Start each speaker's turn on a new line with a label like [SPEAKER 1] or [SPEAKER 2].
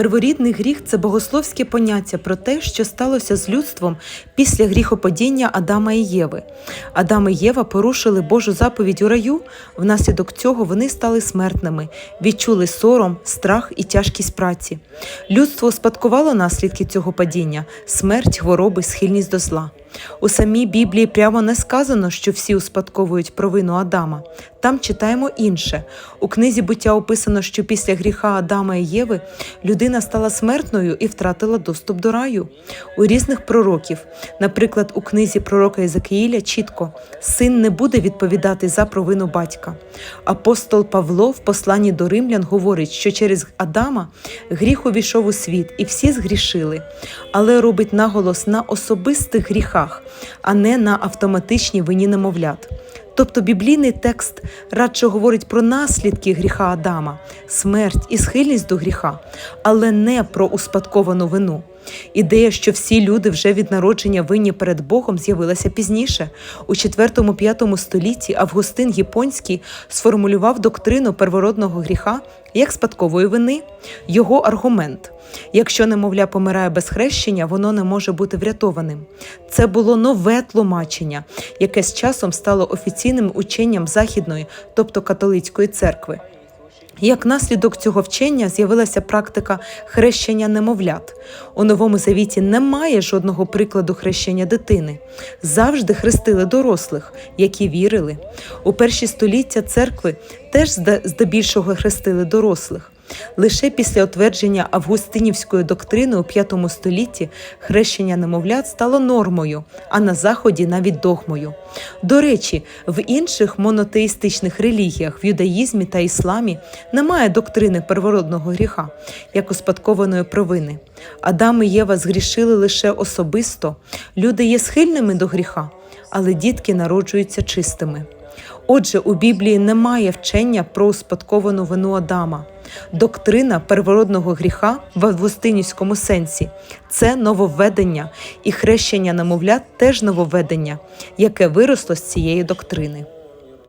[SPEAKER 1] Перворідний гріх це богословське поняття про те, що сталося з людством після гріхопадіння Адама і Єви. Адам і Єва порушили Божу заповідь у раю. Внаслідок цього вони стали смертними, відчули сором, страх і тяжкість праці. Людство успадкувало наслідки цього падіння смерть, хвороби, схильність до зла. У самій Біблії прямо не сказано, що всі успадковують провину Адама. Там читаємо інше. У книзі буття описано, що після гріха Адама і Єви людина стала смертною і втратила доступ до раю. У різних пророків, наприклад, у книзі пророка Єзекіїля чітко син не буде відповідати за провину батька. Апостол Павло в посланні до римлян говорить, що через Адама гріх увійшов у світ, і всі згрішили, але робить наголос на особистих гріхах, а не на автоматичній вині немовлят. Тобто біблійний текст радше говорить про наслідки гріха Адама, смерть і схильність до гріха, але не про успадковану вину. Ідея, що всі люди вже від народження винні перед Богом, з'явилася пізніше. У 4-5 столітті Августин Гіпонський сформулював доктрину первородного гріха як спадкової вини. Його аргумент: якщо немовля помирає без хрещення, воно не може бути врятованим. Це було нове тлумачення, яке з часом стало офіційним ученням Західної, тобто католицької церкви. Як наслідок цього вчення з'явилася практика хрещення немовлят. У Новому Завіті немає жодного прикладу хрещення дитини. Завжди хрестили дорослих, які вірили. У перші століття церкви теж здебільшого хрестили дорослих. Лише після утвердження Августинівської доктрини у V столітті хрещення немовлят стало нормою, а на Заході навіть догмою. До речі, в інших монотеїстичних релігіях, в юдаїзмі та ісламі, немає доктрини первородного гріха, як успадкованої провини. Адам і Єва згрішили лише особисто. Люди є схильними до гріха, але дітки народжуються чистими. Отже, у Біблії немає вчення про успадковану вину Адама. Доктрина первородного гріха в августинівському сенсі це нововведення, і хрещення немовлят теж нововведення, яке виросло з цієї доктрини.